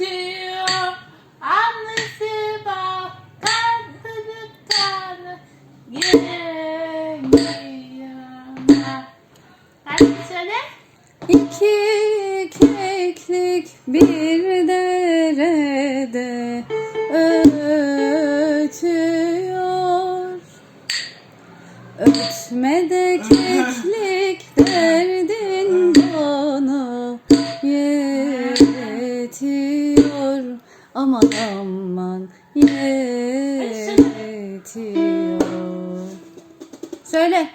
ötüyor. Annesi. Hadi söyle. İki keklik bir derede ötüyor. Ötme de keklik derdin yetiyor. Aman aman yetiyor. Söyle.